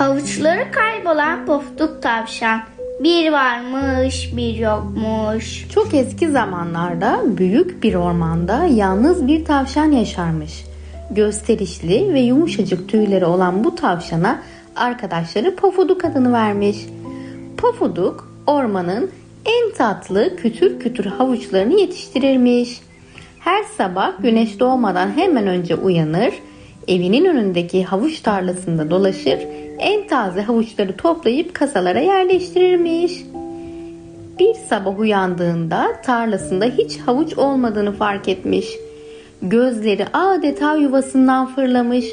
Havuçları kaybolan pofuduk tavşan. Bir varmış bir yokmuş. Çok eski zamanlarda büyük bir ormanda yalnız bir tavşan yaşarmış. Gösterişli ve yumuşacık tüyleri olan bu tavşana arkadaşları Pofuduk adını vermiş. Pofuduk ormanın en tatlı kütür kütür havuçlarını yetiştirirmiş. Her sabah güneş doğmadan hemen önce uyanır, evinin önündeki havuç tarlasında dolaşır, en taze havuçları toplayıp kasalara yerleştirirmiş. Bir sabah uyandığında tarlasında hiç havuç olmadığını fark etmiş. Gözleri adeta yuvasından fırlamış.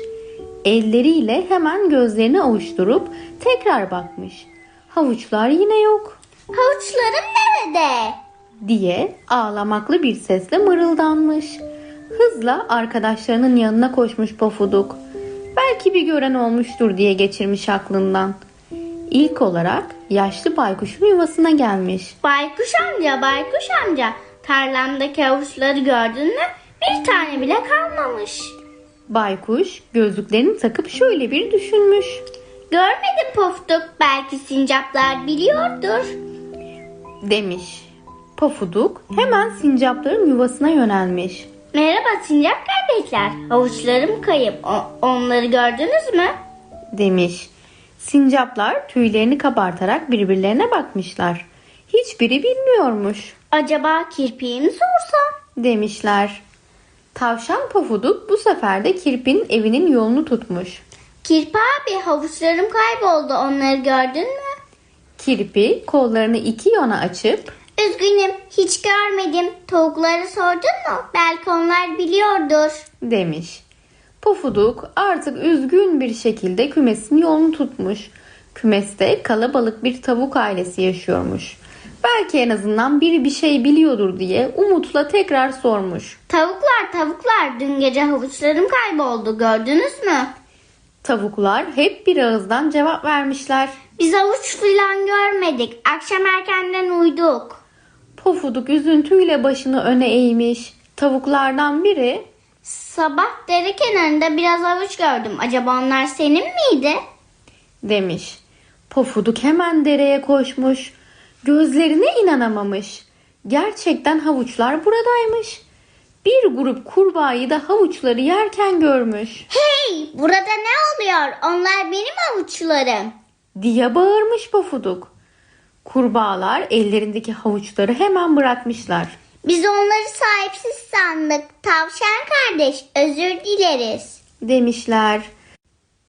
Elleriyle hemen gözlerini avuşturup tekrar bakmış. Havuçlar yine yok Havuçlarım nerede? diye ağlamaklı bir sesle mırıldanmış. Hızla arkadaşlarının yanına koşmuş Pofuduk. Belki bir gören olmuştur diye geçirmiş aklından. İlk olarak yaşlı baykuşun yuvasına gelmiş. Baykuş amca, baykuş amca. Tarlamdaki havuçları gördün mü? Bir tane bile kalmamış. Baykuş gözlüklerini takıp şöyle bir düşünmüş. Görmedim pofuduk. Belki sincaplar biliyordur. Demiş. Pofuduk hemen sincapların yuvasına yönelmiş. Merhaba sincap kardeşler. Havuçlarım kayıp. O- onları gördünüz mü? Demiş. Sincaplar tüylerini kabartarak birbirlerine bakmışlar. Hiçbiri bilmiyormuş. Acaba kirpiği mi sorsam? Demişler. Tavşan Pofuduk bu sefer de kirpinin evinin yolunu tutmuş. Kirpi abi havuçlarım kayboldu. Onları gördün mü? Kirpi kollarını iki yana açıp Üzgünüm hiç görmedim. Tavukları sordun mu? Belki onlar biliyordur. demiş. Pofuduk artık üzgün bir şekilde kümesin yolunu tutmuş. Kümeste kalabalık bir tavuk ailesi yaşıyormuş. Belki en azından biri bir şey biliyordur diye umutla tekrar sormuş. Tavuklar tavuklar dün gece havuçlarım kayboldu gördünüz mü? Tavuklar hep bir ağızdan cevap vermişler. Biz havuç filan görmedik. Akşam erkenden uyduk. Pofuduk üzüntüyle başını öne eğmiş. Tavuklardan biri Sabah dere kenarında biraz havuç gördüm. Acaba onlar senin miydi? demiş. Pofuduk hemen dereye koşmuş. Gözlerine inanamamış. Gerçekten havuçlar buradaymış. Bir grup kurbağayı da havuçları yerken görmüş. Hey burada ne oluyor? Onlar benim havuçlarım. diye bağırmış Pofuduk. Kurbağalar ellerindeki havuçları hemen bırakmışlar. Biz onları sahipsiz sandık. Tavşan kardeş özür dileriz. Demişler.